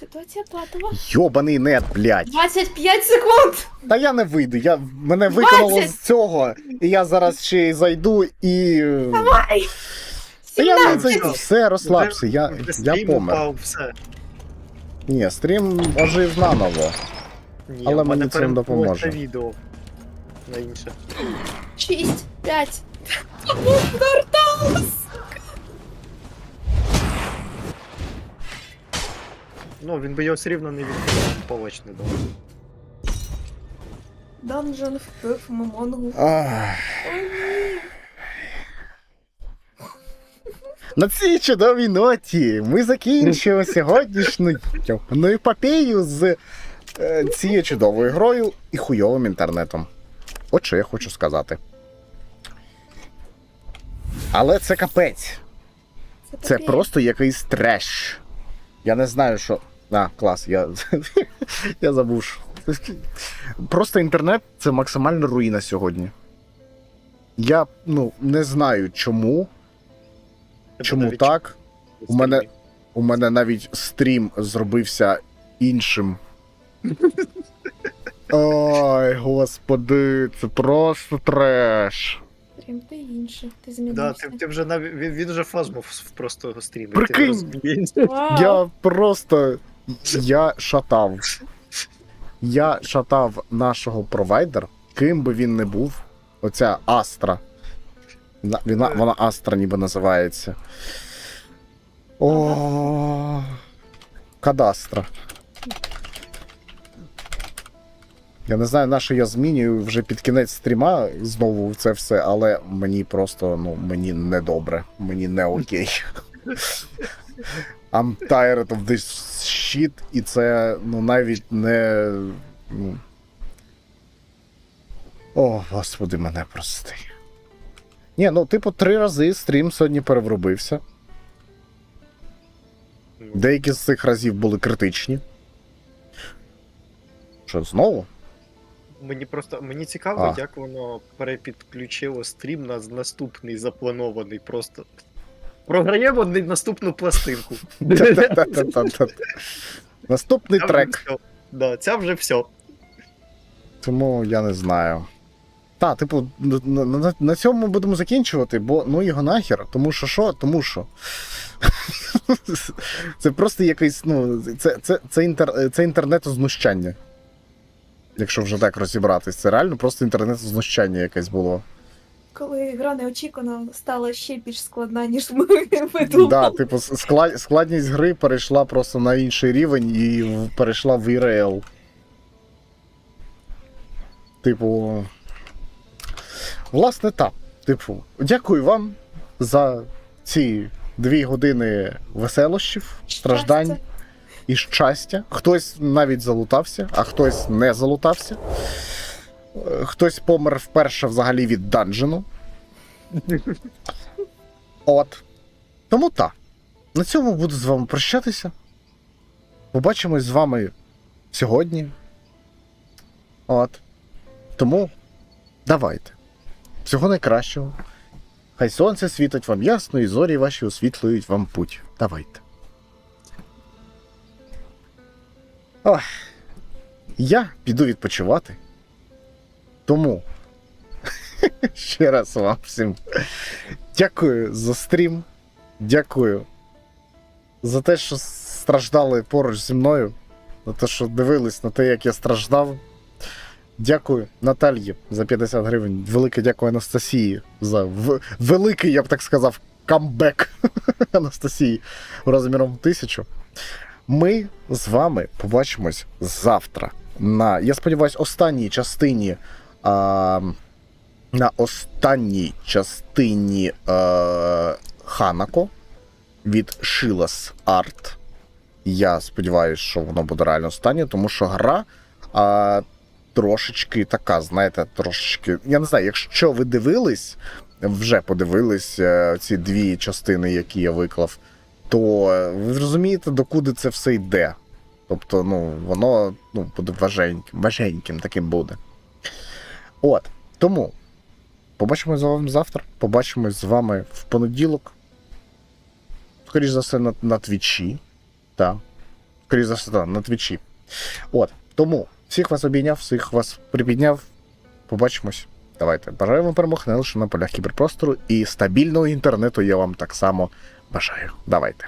Ситуація патова. Йобаний нет, блядь. 25 секунд! Та я не вийду. Я, мене викинуло 20. з цього, і я зараз ще й зайду і. Давай! Та я не 17! зайду. Все, розслабся, я, я помер. упав, все. Ні, стрім ожив наново. Ні, Але в мене мені не допоможе. це відео. На інше. 6, 5. Дортаус! Ну, він би його все рівно не відкрив, полоч не дав. Данжен вбив Момонгу. Ах. На цій чудовій ноті ми закінчуємо сьогоднішню ну, епопею з е, цією чудовою грою і хуйовим інтернетом. От що я хочу сказати. Але це капець. Це просто якийсь треш. Я не знаю, що. А, клас, я, я забув. Просто інтернет це максимальна руїна сьогодні. Я ну, не знаю чому. Чому навіть так? У мене- У мене навіть стрім зробився іншим. Ой, господи, це просто треш. Прям ти інше. Ти Да, змінився. ти, ти вже навіть він, він вже фазму в- просто стрімить. Прикинь! Я просто. Я шатав. Я шатав нашого провайдера, ким би він не був. Оця Астра. На- Вона, вона Астра ніби називається. О. Кадастра. Я не знаю, на що я змінюю вже під кінець стріма знову це все, але мені просто, ну, мені не добре, мені не окей. I'm tired of this shit, і це ну навіть не. Ну... О, господи, мене прости. Ні, ну, типу, три рази стрім сьогодні перевробився. Деякі з цих разів були критичні. Що, знову? Мені просто мені цікаво, А. як воно перепідключило стрім на наступний запланований просто. Програємо на наступну пластинку. Наступний трек. Да, ця вже все. Тому я не знаю. Та, типу, на, на, на цьому ми будемо закінчувати, бо ну його нахер. Тому що що? Тому що. це просто якийсь, ну, це, це, це, інтер, це інтернетознущання. Якщо вже так розібратись, це реально просто інтернетознущання якесь було. Коли гра неочікувано стала ще більш складна, ніж ми видумали. Да, типу, склад, складність гри перейшла просто на інший рівень і перейшла в ІРЛ. Типу. Власне, так. Типу, дякую вам за ці дві години веселощів, страждань Щастя. і щастя. Хтось навіть залутався, а хтось не залутався. Хтось помер вперше взагалі від данжену. От. Тому так. На цьому буду з вами прощатися. Побачимось з вами сьогодні. От. Тому давайте. Всього найкращого. Хай сонце світить вам ясно, і зорі ваші освітлюють вам путь. Давайте. Ох. Я піду відпочивати. Тому ще раз вам всім дякую за стрім. Дякую за те, що страждали поруч зі мною, за те, що дивились на те, як я страждав. Дякую Натальї за 50 гривень. Велике дякую Анастасії за в... великий, я б так сказав, камбек Анастасії розміром тисячу. Ми з вами побачимось завтра на, я сподіваюся, останній частині. А, на останній частині е, Ханако від Шилас Арт. Я сподіваюся, що воно буде реально останнє, тому що гра а, трошечки така, знаєте, трошечки. Я не знаю, якщо ви дивились, вже подивились е, ці дві частини, які я виклав, то е, ви зрозумієте, докуди це все йде. Тобто, ну, воно ну, буде важеньким, важеньким таким буде. От. Тому побачимось з вами завтра. Побачимось з вами в понеділок. Скоріше за все, на, на твічі. Так. Скоріше за все, да, на твічі. От. Тому всіх вас обійняв, всіх вас припідняв. Побачимось. Давайте. Бажаю вам перемог не лише на полях кіберпростору і стабільного інтернету я вам так само бажаю. Давайте.